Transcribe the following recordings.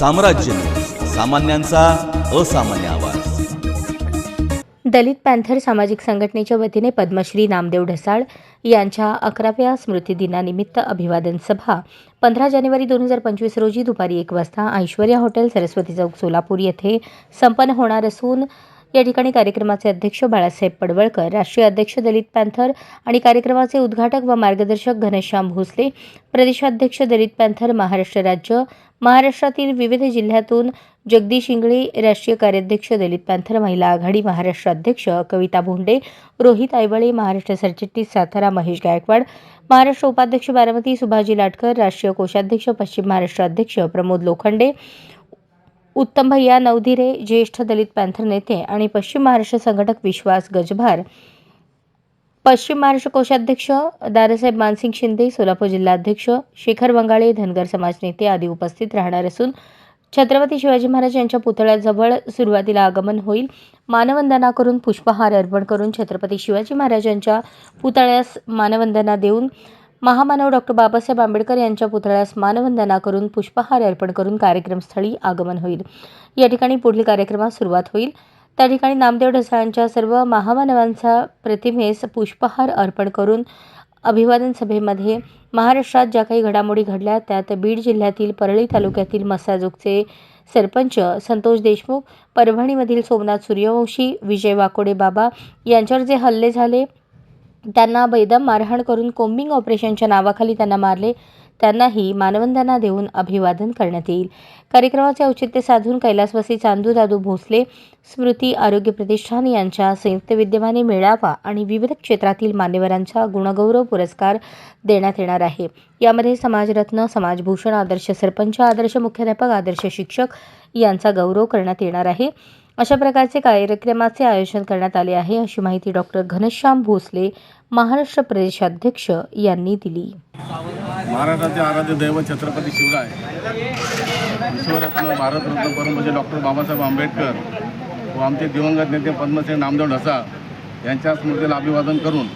साम्राज्य. सामान्यांचा असामान्य आवाज. दलित पॅन्थर सामाजिक संघटनेच्या वतीने पद्मश्री नामदेव ढसाळ यांच्या अकराव्या स्मृतिदिनानिमित्त अभिवादन सभा पंधरा जानेवारी दोन हजार पंचवीस रोजी दुपारी एक वाजता ऐश्वर्या हॉटेल सरस्वती चौक सोलापूर येथे संपन्न होणार असून या ठिकाणी कार्यक्रमाचे अध्यक्ष बाळासाहेब पडवळकर राष्ट्रीय अध्यक्ष दलित पॅन्थर आणि कार्यक्रमाचे उद्घाटक व मार्गदर्शक घनश्याम भोसले प्रदेशाध्यक्ष दलित पॅन्थर महाराष्ट्र राज्य महाराष्ट्रातील विविध जिल्ह्यातून जगदीश इंगळे राष्ट्रीय कार्याध्यक्ष दलित पॅन्थर महिला आघाडी महाराष्ट्र अध्यक्ष कविता भोंडे रोहित आयवळे महाराष्ट्र सरचिटणीस सातारा महेश गायकवाड महाराष्ट्र उपाध्यक्ष बारामती सुभाजी लाटकर राष्ट्रीय कोषाध्यक्ष पश्चिम महाराष्ट्र अध्यक्ष प्रमोद लोखंडे उत्तम भैया नवधिरे ज्येष्ठ दलित पॅन्थर नेते आणि पश्चिम महाराष्ट्र संघटक विश्वास गजभार. पश्चिम महाराष्ट्र कोषाध्यक्ष दादासाहेब मानसिंग शिंदे सोलापूर जिल्हाध्यक्ष शेखर बंगाळे धनगर समाज नेते आदी उपस्थित राहणार असून छत्रपती शिवाजी महाराज यांच्या पुतळ्याजवळ सुरुवातीला आगमन होईल. मानवंदना करून पुष्पहार अर्पण करून छत्रपती शिवाजी महाराजांच्या पुतळ्यास मानवंदना देऊन महामानव डॉक्टर बाबासाहेब आंबेडकर यांच्या पुतळ्यास मानवंदना करून पुष्पहार अर्पण करून कार्यक्रमस्थळी आगमन होईल. या ठिकाणी पुढील कार्यक्रमास सुरुवात होईल. त्या ठिकाणी नामदेव ढसाळांच्या सर्व महामानवांचा प्रतिमेस पुष्पहार अर्पण करून अभिवादन सभेमध्ये महाराष्ट्रात ज्या काही घडामोडी घडल्या त्यात बीड जिल्ह्यातील परळी तालुक्यातील मसाजोगचे सरपंच संतोष देशमुख परभणीमधील सोमनाथ सूर्यवंशी विजय वाकोडे बाबा यांच्यावर जे हल्ले झाले त्यांना बेदम मारहाण करून कोम्बिंग ऑपरेशनच्या नावाखाली त्यांना मारले. त्यांनाही मानवंदना देऊन अभिवादन करण्यात येईल. कार्यक्रमाचे औचित्य साधून कैलासवासी चांदू दादू भोसले स्मृती आरोग्य प्रतिष्ठान यांच्या संयुक्त विद्यमाने मेळावा आणि विविध क्षेत्रातील मान्यवरांचा गुणगौरव पुरस्कार देण्यात येणार आहे. यामध्ये समाजरत्न समाजभूषण आदर्श सरपंच आदर्श मुख्याध्यापक आदर्श शिक्षक यांचा गौरव करण्यात येणार आहे. अशा प्रकारचे कार्यक्रमाचे आयोजन करण्यात आले आहे अशी माहिती डॉक्टर घनश्याम भोसले महाराष्ट्र प्रदेशाध्यक्ष यांनी दिली. महाराष्ट्राचे आराध्य दैव छत्रपती शिवराय. विश्वरत्न भारतरत्न परम म्हणजे डॉक्टर बाबासाहेब आंबेडकर व आमचे दिवंगत नेते पद्मश्री नामदेव ढसा यांच्या स्मृतीला अभिवादन करून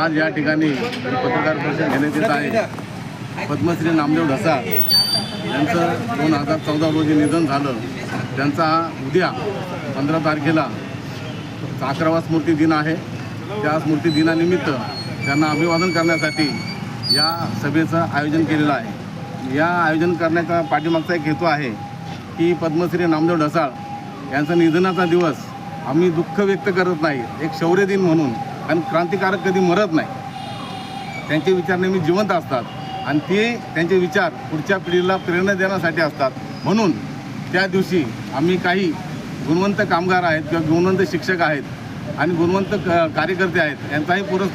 आज या ठिकाणी पत्रकार परिषद घेण्यात येत आहे. पद्मश्री नामदेव ढसा यांचं दोन हजार चौदा रोजी निधन झालं त्यांचा उद्या पंधरा तारखेला अकरावा स्मृती दिन आहे. त्या स्मृती दिनानिमित्त त्यांना अभिवादन करण्यासाठी या सभेचं आयोजन केलेलं आहे. या आयोजन करण्याचा पाठीमागचा एक हेतू आहे की पद्मश्री नामदेव ढसाळ यांचा निधनाचा दिवस आम्ही दुःख व्यक्त करत नाही एक शौर्य दिन म्हणून आणि क्रांतिकारक कधी मरत नाही. त्यांचे विचार नेहमी जिवंत असतात. आणि ते त्यांचे विचार पुढच्या पिढीला प्रेरणा देण्यासाठी असतात. म्हणून त्या दिवशी आम्ही काही गुणवंत कामगार आहेत किंवा गुणवंत शिक्षक आहेत आणि गुणवंत क- कार्यकर्ते आहेत यांचाही पुरस्कार